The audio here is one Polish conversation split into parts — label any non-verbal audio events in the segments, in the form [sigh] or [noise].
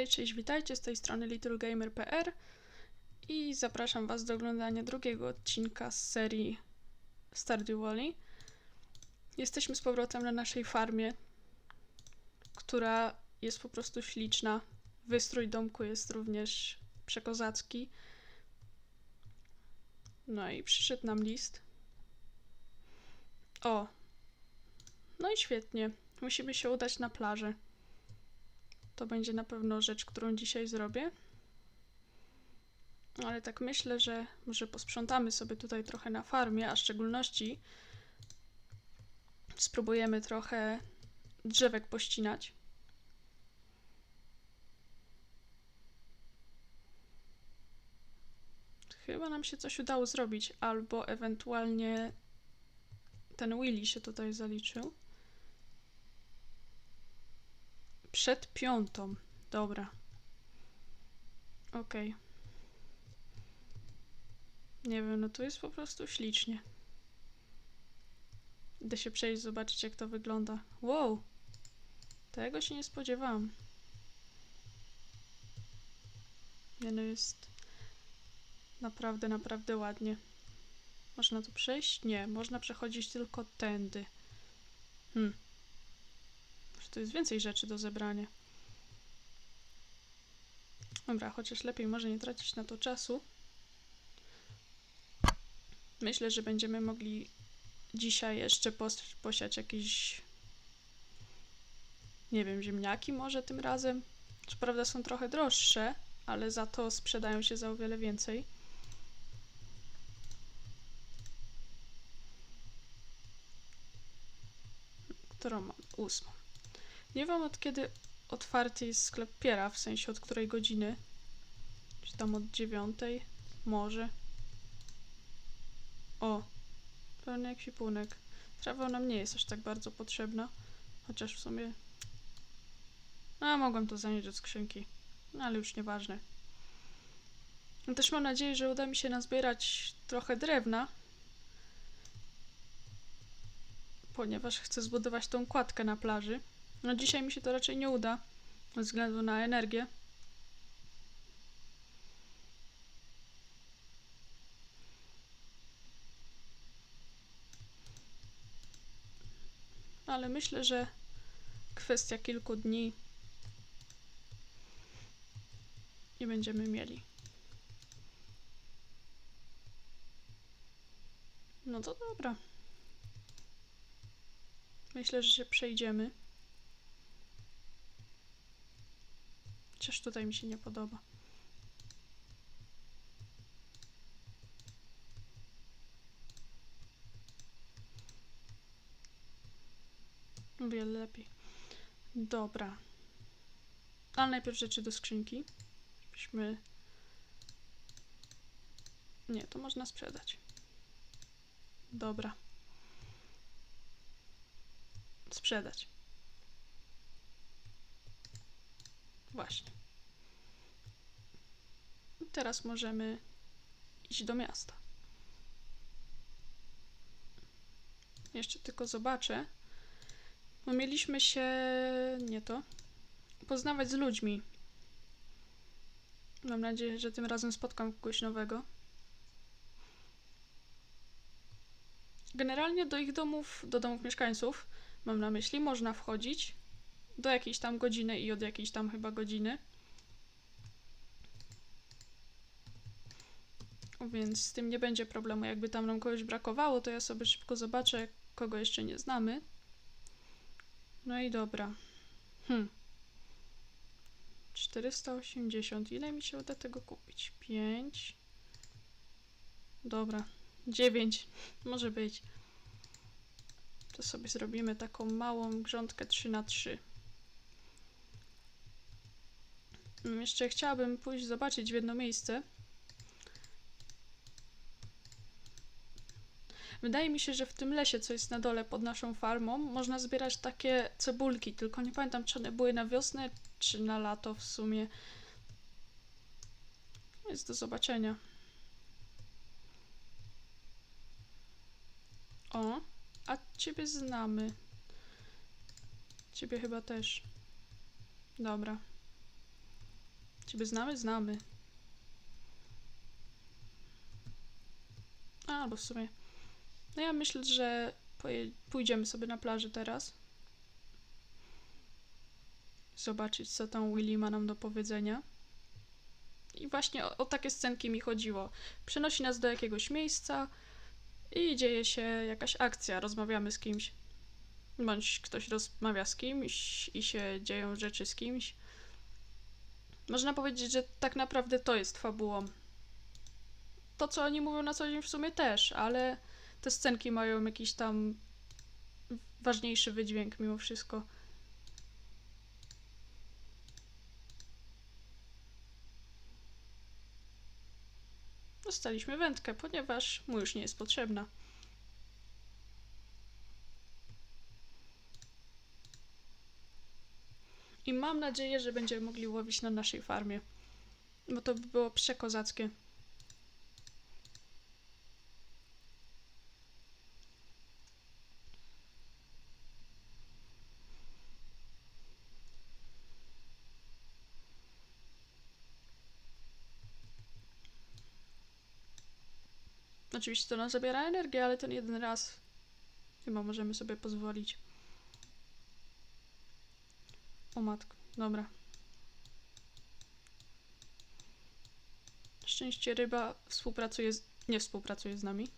Hej, cześć, witajcie, z tej strony littlegamer.pl i zapraszam Was do oglądania drugiego odcinka z serii Stardew Valley. Jesteśmy z powrotem na naszej farmie, która jest po prostu śliczna. Wystrój domku jest również przekozacki. No i przyszedł nam list. O! No i świetnie. Musimy się udać na plażę. To będzie na pewno rzecz, którą dzisiaj zrobię. Ale tak myślę, że może posprzątamy sobie tutaj trochę na farmie, a w szczególności spróbujemy trochę drzewek pościnać. Chyba nam się coś udało zrobić, albo ewentualnie ten Willy się tutaj zaliczył. Przed piątą. Dobra. Okej. Nie wiem, no tu jest po prostu ślicznie. Idę się przejść, zobaczyć jak to wygląda. Wow! Tego się nie spodziewałam. Nie no, jest naprawdę, naprawdę ładnie. Można tu przejść? Nie, można przechodzić tylko tędy. Hmm. Tu jest więcej rzeczy do zebrania. Dobra, chociaż lepiej może nie tracić na to czasu. Myślę, że będziemy mogli dzisiaj jeszcze pos posiać jakieś nie wiem, ziemniaki może tym razem. Co prawda są trochę droższe, ale za to sprzedają się za o wiele więcej. Którą mam? Ósmą. Nie wiem od kiedy otwarty jest sklep Piera, w sensie od której godziny. Czy tam od dziewiątej? Może. O, pełny ekwipunek. Trawa nam nie jest aż tak bardzo potrzebna. Chociaż w sumie... A, mogłem to zanieść do skrzynki. No, ale już nieważne. No Też mam nadzieję, że uda mi się nazbierać trochę drewna. Ponieważ chcę zbudować tą kładkę na plaży. No dzisiaj mi się to raczej nie uda. Ze względu na energię. Ale myślę, że kwestia kilku dni i będziemy mieli. No to dobra. Myślę, że się przejdziemy. Chociaż tutaj mi się nie podoba. Wiele lepiej. Dobra. Ale najpierw rzeczy do skrzynki. Żebyśmy... Nie, to można sprzedać. Dobra. Sprzedać. Właśnie. Teraz możemy iść do miasta. Jeszcze tylko zobaczę. Bo mieliśmy się. Nie to. Poznawać z ludźmi. Mam nadzieję, że tym razem spotkam kogoś nowego. Generalnie do ich domów, do domów mieszkańców, mam na myśli, można wchodzić do jakiejś tam godziny i od jakiejś tam chyba godziny. Więc z tym nie będzie problemu. Jakby tam nam kogoś brakowało, to ja sobie szybko zobaczę, kogo jeszcze nie znamy. No i dobra. Hm. 480. Ile mi się uda tego kupić? 5. Dobra. 9. [laughs] Może być. To sobie zrobimy taką małą grządkę 3 na 3 Jeszcze chciałabym pójść zobaczyć w jedno miejsce. Wydaje mi się, że w tym lesie, co jest na dole pod naszą farmą, można zbierać takie cebulki, tylko nie pamiętam, czy one były na wiosnę, czy na lato w sumie. Jest do zobaczenia. O, a ciebie znamy. Ciebie chyba też. Dobra. Ciebie znamy? Znamy. A, albo w sumie. No ja myślę, że pójdziemy sobie na plażę teraz. Zobaczyć, co tam Willy ma nam do powiedzenia. I właśnie o, o takie scenki mi chodziło. Przenosi nas do jakiegoś miejsca i dzieje się jakaś akcja. Rozmawiamy z kimś. Bądź ktoś rozmawia z kimś i się dzieją rzeczy z kimś. Można powiedzieć, że tak naprawdę to jest fabułą. To, co oni mówią na co dzień w sumie też, ale te scenki mają jakiś tam ważniejszy wydźwięk mimo wszystko. Dostaliśmy wędkę, ponieważ mu już nie jest potrzebna. I mam nadzieję, że będziemy mogli łowić na naszej farmie. Bo to by było przekozackie. Oczywiście to nam zabiera energię, ale ten jeden raz chyba możemy sobie pozwolić. O matko, dobra. Szczęście ryba współpracuje z... nie współpracuje z nami.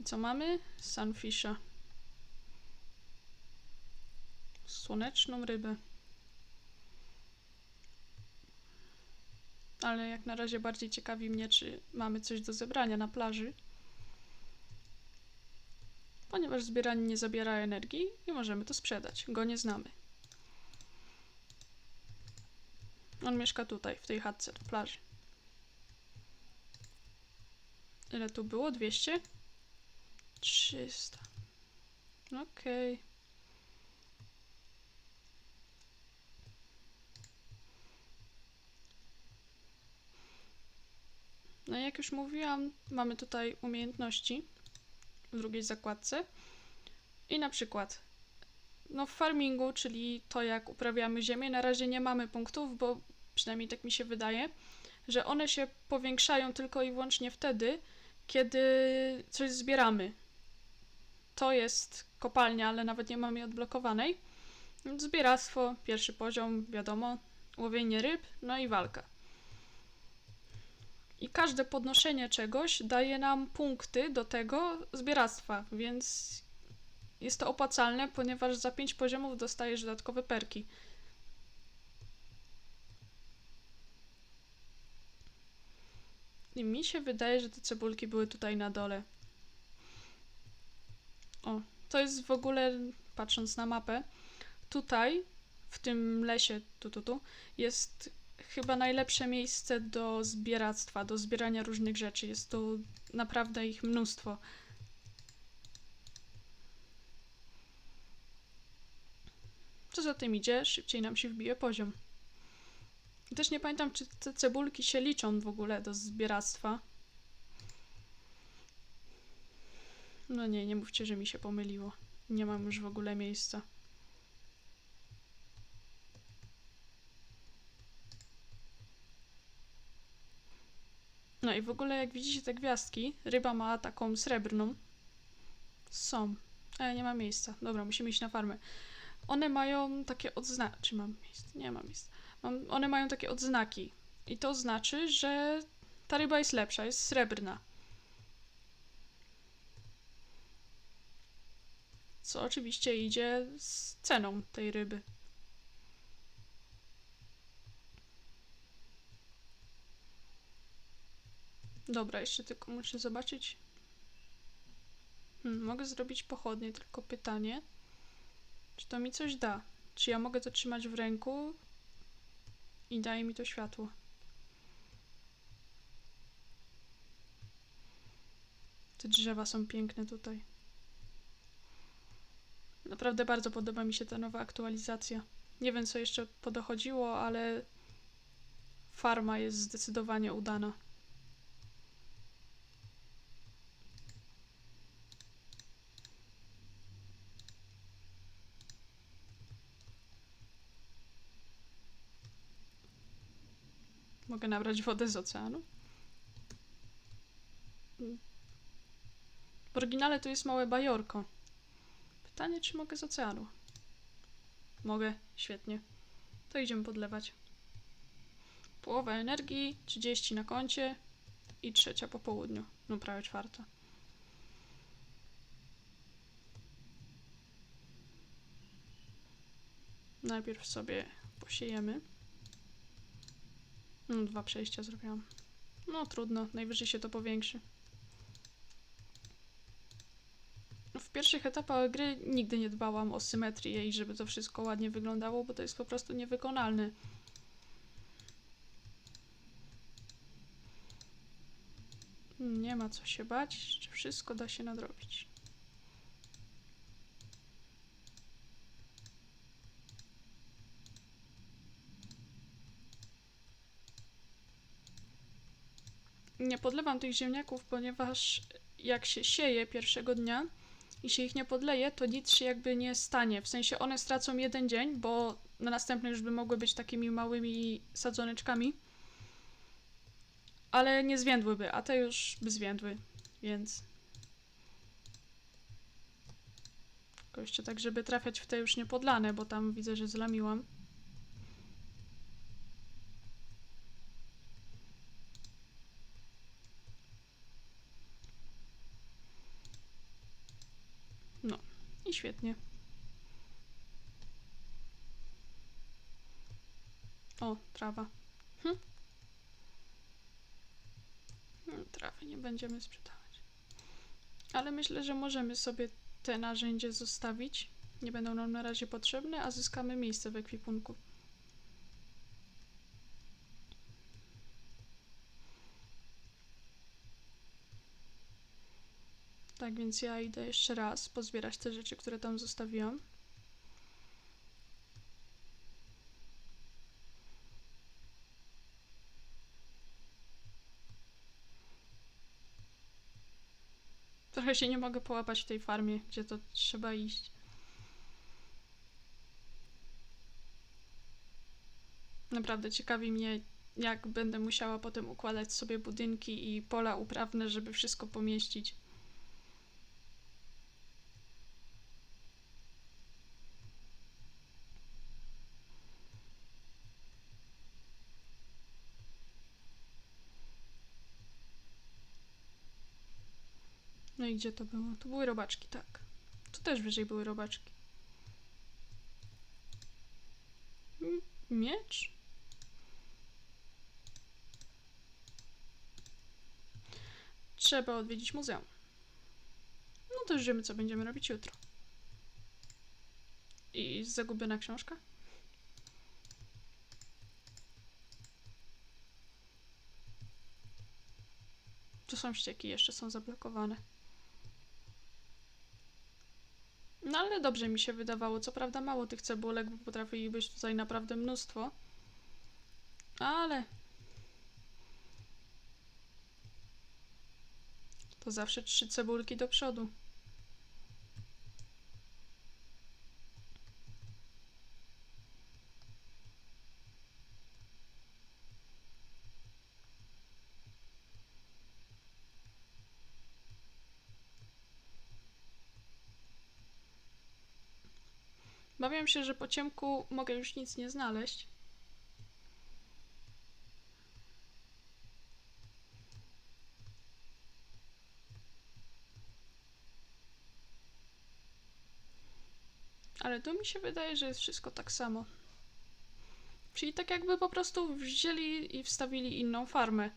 I co mamy? Sunfisha. Słoneczną rybę. Ale jak na razie bardziej ciekawi mnie, czy mamy coś do zebrania na plaży. Ponieważ zbieranie nie zabiera energii i możemy to sprzedać. Go nie znamy. On mieszka tutaj, w tej chatce, na plaży. Ile tu było? 200? 300. Okej. No i jak już mówiłam, mamy tutaj umiejętności w drugiej zakładce. I na przykład, no w farmingu, czyli to jak uprawiamy ziemię, na razie nie mamy punktów, bo przynajmniej tak mi się wydaje, że one się powiększają tylko i wyłącznie wtedy, kiedy coś zbieramy. To jest kopalnia, ale nawet nie mamy jej odblokowanej. Zbieractwo, pierwszy poziom, wiadomo, łowienie ryb, no i walka. I każde podnoszenie czegoś daje nam punkty do tego zbieractwa, więc jest to opłacalne, ponieważ za 5 poziomów dostajesz dodatkowe perki. I mi się wydaje, że te cebulki były tutaj na dole. O, to jest w ogóle, patrząc na mapę, tutaj, w tym lesie, tu, tu, tu, jest chyba najlepsze miejsce do zbieractwa, do zbierania różnych rzeczy. Jest tu naprawdę ich mnóstwo. Co za tym idzie, szybciej nam się wbije poziom. Też nie pamiętam, czy te cebulki się liczą w ogóle do zbieractwa. No nie, nie mówcie, że mi się pomyliło. Nie mam już w ogóle miejsca. No i w ogóle jak widzicie te gwiazdki, ryba ma taką srebrną. Są. Ale nie ma miejsca. Dobra, musimy iść na farmę. One mają takie odznaki. Czy mam miejsce? Nie mam miejsca. Mam... One mają takie odznaki. I to znaczy, że ta ryba jest lepsza, jest srebrna. Co oczywiście idzie z ceną tej ryby. Dobra, jeszcze tylko muszę zobaczyć. Hmm, mogę zrobić pochodnie, tylko pytanie, czy to mi coś da? Czy ja mogę to trzymać w ręku i daje mi to światło? Te drzewa są piękne tutaj. Naprawdę bardzo podoba mi się ta nowa aktualizacja. Nie wiem, co jeszcze podochodziło, ale farma jest zdecydowanie udana. Mogę nabrać wodę z oceanu? W oryginale tu jest małe bajorko. Pytanie, czy mogę z oceanu? Mogę, świetnie. To idziemy podlewać. Połowa energii, 30 na koncie i trzecia po południu. No prawie czwarta. Najpierw sobie posiejemy. No, dwa przejścia zrobiłam. No trudno, najwyżej się to powiększy. W pierwszych etapach gry nigdy nie dbałam o symetrię i żeby to wszystko ładnie wyglądało, bo to jest po prostu niewykonalne. Nie ma co się bać, wszystko da się nadrobić. Nie podlewam tych ziemniaków, ponieważ jak się sieje pierwszego dnia i się ich nie podleje, to nic się jakby nie stanie. W sensie one stracą jeden dzień, bo na następny już by mogły być takimi małymi sadzoneczkami. Ale nie zwiędłyby, a te już by zwiędły, więc. Tylko jeszcze tak, żeby trafiać w te już niepodlane, bo tam widzę, że zlamiłam. No i świetnie. O, trawa. Hm. Hmm, Trawy nie będziemy sprzedawać. Ale myślę, że możemy sobie te narzędzie zostawić. Nie będą nam na razie potrzebne, a zyskamy miejsce w ekwipunku. Tak więc ja idę jeszcze raz pozbierać te rzeczy, które tam zostawiłam. Trochę się nie mogę połapać w tej farmie, gdzie to trzeba iść. Naprawdę ciekawi mnie, jak będę musiała potem układać sobie budynki i pola uprawne, żeby wszystko pomieścić. No i gdzie to było? To były robaczki, tak. Tu też wyżej były robaczki. M- Miecz? Trzeba odwiedzić muzeum. No to już wiemy, co będziemy robić jutro. I zagubiona książka? Tu są ścieki, jeszcze są zablokowane. No ale dobrze mi się wydawało. Co prawda mało tych cebulek, bo potrafi być tutaj naprawdę mnóstwo. Ale... To zawsze trzy cebulki do przodu. Bawiam się, że po ciemku mogę już nic nie znaleźć. Ale tu mi się wydaje, że jest wszystko tak samo. Czyli tak jakby po prostu wzięli i wstawili inną farmę.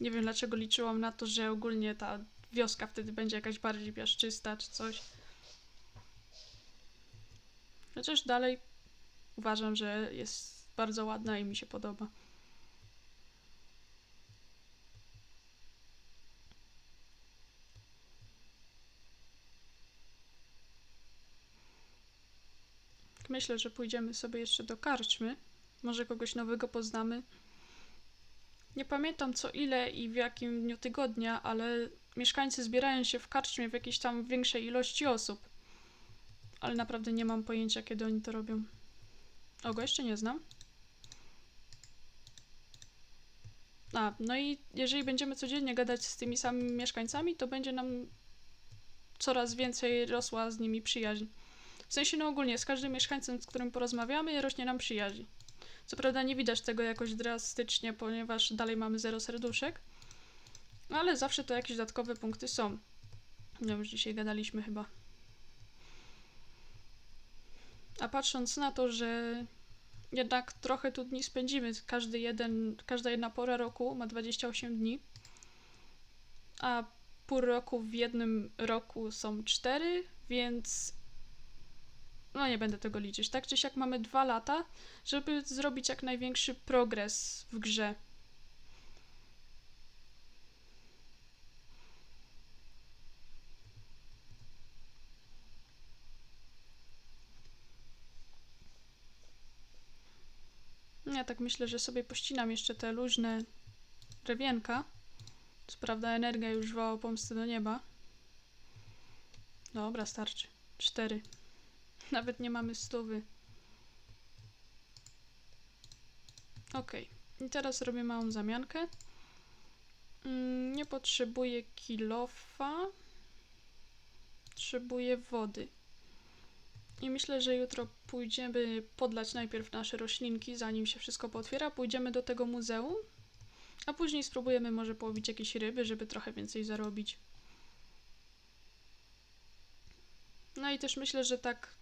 Nie wiem dlaczego liczyłam na to, że ogólnie ta wioska wtedy będzie jakaś bardziej piaszczysta czy coś. Chociaż dalej uważam, że jest bardzo ładna i mi się podoba. Myślę, że pójdziemy sobie jeszcze do karczmy. Może kogoś nowego poznamy. Nie pamiętam co ile i w jakim dniu tygodnia, ale mieszkańcy zbierają się w karczmie w jakiejś tam większej ilości osób. Ale naprawdę nie mam pojęcia, kiedy oni to robią. O, jeszcze nie znam. A, no i jeżeli będziemy codziennie gadać z tymi samymi mieszkańcami, to będzie nam coraz więcej rosła z nimi przyjaźń. W sensie, no ogólnie, z każdym mieszkańcem, z którym porozmawiamy, rośnie nam przyjaźń. Co prawda nie widać tego jakoś drastycznie, ponieważ dalej mamy zero serduszek, ale zawsze to jakieś dodatkowe punkty są. No już dzisiaj gadaliśmy chyba. A patrząc na to, że jednak trochę tu dni spędzimy, każdy jeden, każda jedna pora roku ma 28 dni, a pół roku w jednym roku są 4, więc no nie będę tego liczyć. Tak czy siak mamy dwa lata, żeby zrobić jak największy progres w grze. Ja tak myślę, że sobie pościnam jeszcze te luźne drewienka. Co prawda energia już woła pomsty do nieba. Dobra, starczy. Cztery. [laughs] Nawet nie mamy stówy. Okej. I teraz robię małą zamiankę. Mm, nie potrzebuję kilofa. Potrzebuję wody. I myślę, że jutro pójdziemy podlać najpierw nasze roślinki, zanim się wszystko pootwiera. Pójdziemy do tego muzeum, a później spróbujemy może połowić jakieś ryby, żeby trochę więcej zarobić. No i też myślę, że tak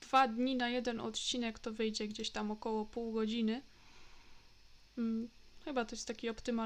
dwa dni na jeden odcinek to wyjdzie gdzieś tam około pół godziny. Mm, chyba to jest taki optymalny